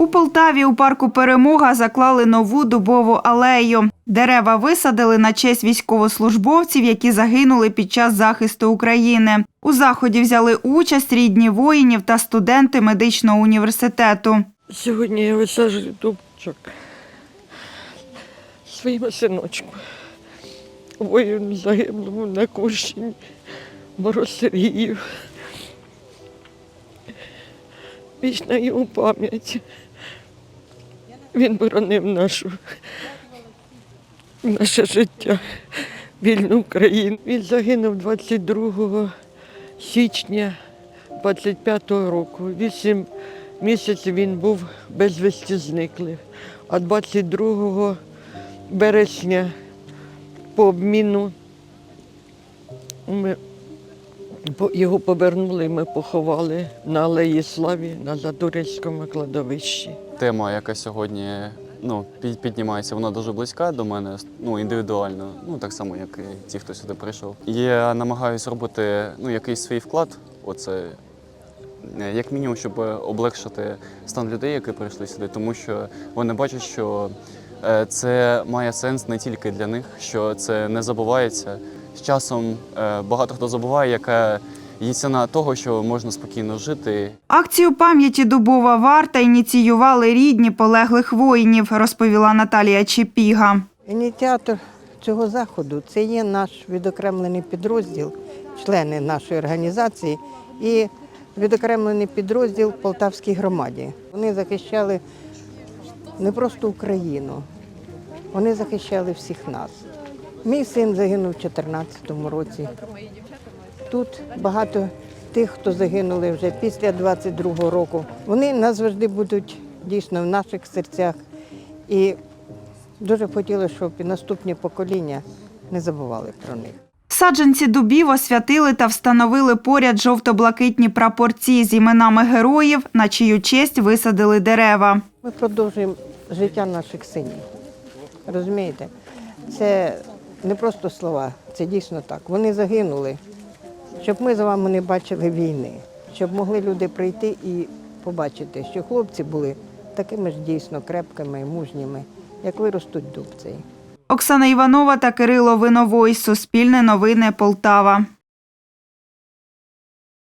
У Полтаві у парку Перемога заклали нову дубову алею. Дерева висадили на честь військовослужбовців, які загинули під час захисту України. У заході взяли участь рідні воїнів та студенти медичного університету. Сьогодні я висаджую дубчик своєму синочку. Воїн загиблому на Курщині, Мороз Сергію. Вічна його пам'ять. Він боронив нашу, наше життя, вільну Україну. Він загинув 22 січня 25-го року. Вісім місяців він був безвісті зниклий. А 22 березня по обміну ми його повернули, ми поховали на Алеї Славі на Задурівському кладовищі. Тема, яка сьогодні ну, під- піднімається, вона дуже близька до мене, ну, індивідуально, ну так само, як і ті, хто сюди прийшов. Я намагаюся робити ну, якийсь свій вклад. Оце е, як мінімум, щоб облегшити стан людей, які прийшли сюди, тому що вони бачать, що е, це має сенс не тільки для них, що це не забувається. З часом е, багато хто забуває, яка є ціна того, що можна спокійно жити Акцію пам'яті Дубова варта ініціювали рідні полеглих воїнів, розповіла Наталія Чепіга. Ініціатор цього заходу це є наш відокремлений підрозділ, члени нашої організації і відокремлений підрозділ Полтавській громаді. Вони захищали не просто Україну, вони захищали всіх нас. Мій син загинув у 2014 році. Тут багато тих, хто загинули вже після 22-го року. Вони назавжди будуть дійсно в наших серцях. І Дуже б хотіла, щоб і наступні покоління не забували про них. Саджанці дубів освятили та встановили поряд жовто-блакитні прапорці з іменами героїв, на чию честь висадили дерева. Ми продовжуємо життя наших синів. Розумієте? Це не просто слова, це дійсно так. Вони загинули, щоб ми з вами не бачили війни, щоб могли люди прийти і побачити, що хлопці були такими ж дійсно крепкими і мужніми, як виростуть дубці. Оксана Іванова та Кирило Виновой. Суспільне новини Полтава.